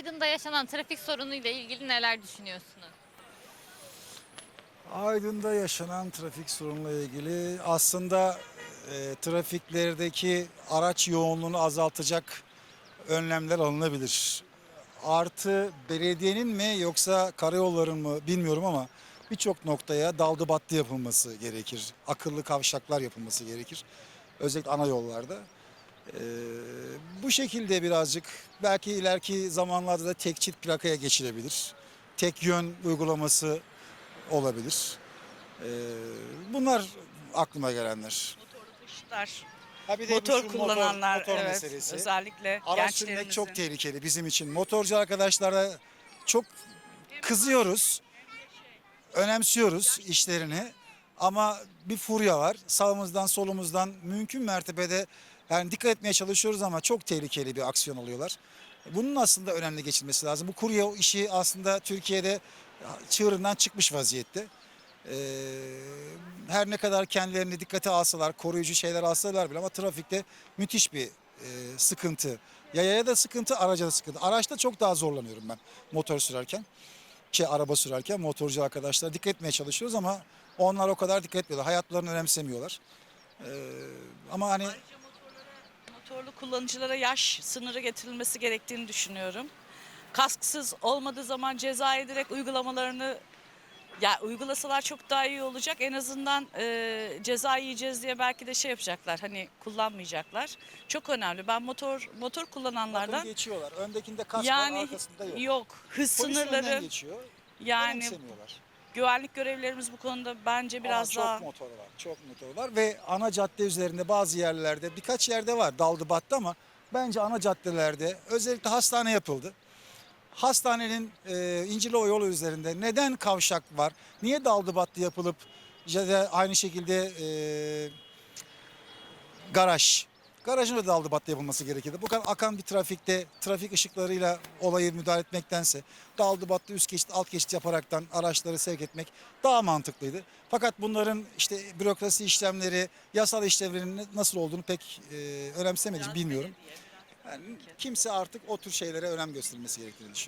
Aydın'da yaşanan trafik sorunuyla ilgili neler düşünüyorsunuz? Aydın'da yaşanan trafik sorunuyla ilgili aslında e, trafiklerdeki araç yoğunluğunu azaltacak önlemler alınabilir. Artı belediyenin mi yoksa karayolların mı bilmiyorum ama birçok noktaya daldı battı yapılması gerekir. Akıllı kavşaklar yapılması gerekir. Özellikle ana yollarda. E, bu şekilde birazcık belki ileriki zamanlarda da tek çift plakaya geçilebilir. Tek yön uygulaması olabilir. Ee, bunlar aklıma gelenler. Motorlu taşıtlar, Ha bir de motor şu kullananlar motor evet meselesi. özellikle Araç sürmek çok tehlikeli bizim için. Motorcu arkadaşlara çok kızıyoruz. Önemsiyoruz işlerini. Ama bir furya var. Sağımızdan solumuzdan mümkün mertebede yani dikkat etmeye çalışıyoruz ama çok tehlikeli bir aksiyon alıyorlar. Bunun aslında önemli geçilmesi lazım. Bu kurye işi aslında Türkiye'de çığırından çıkmış vaziyette. Ee, her ne kadar kendilerini dikkate alsalar, koruyucu şeyler alsalar bile ama trafikte müthiş bir e, sıkıntı. Yayaya da sıkıntı, araca da sıkıntı. Araçta çok daha zorlanıyorum ben motor sürerken. Şey, araba sürerken motorcu arkadaşlar dikkat etmeye çalışıyoruz ama onlar o kadar dikkat etmiyorlar. Hayatlarını önemsemiyorlar. Ee, ama hani motorlu kullanıcılara yaş sınırı getirilmesi gerektiğini düşünüyorum. Kasksız olmadığı zaman cezai direkt uygulamalarını ya uygulasalar çok daha iyi olacak. En azından e, ceza yiyeceğiz diye belki de şey yapacaklar. Hani kullanmayacaklar. Çok önemli. Ben motor motor kullananlardan geçiyorlar. Öndekinde kask yani var, arkasında yok. yok. Hız Polis önden sınırları geçiyor. yani. Güvenlik görevlilerimiz bu konuda bence biraz Aa, çok daha motor var. Çok motor var ve ana cadde üzerinde bazı yerlerde birkaç yerde var daldı battı ama bence ana caddelerde özellikle hastane yapıldı. Hastanenin e, İncirlova yolu üzerinde neden kavşak var? Niye daldı battı yapılıp ya da aynı şekilde e, garaj. Garajın da daldı battı yapılması gerekirdi. Bu kadar akan bir trafikte trafik ışıklarıyla olayı müdahale etmektense daldı battı üst geçit alt geçit yaparaktan araçları sevk etmek daha mantıklıydı. Fakat bunların işte bürokrasi işlemleri, yasal işlevlerinin nasıl olduğunu pek e, önemsemediğim bilmiyorum. Yani kimse artık o tür şeylere önem göstermesi gerektiğini düşünüyorum.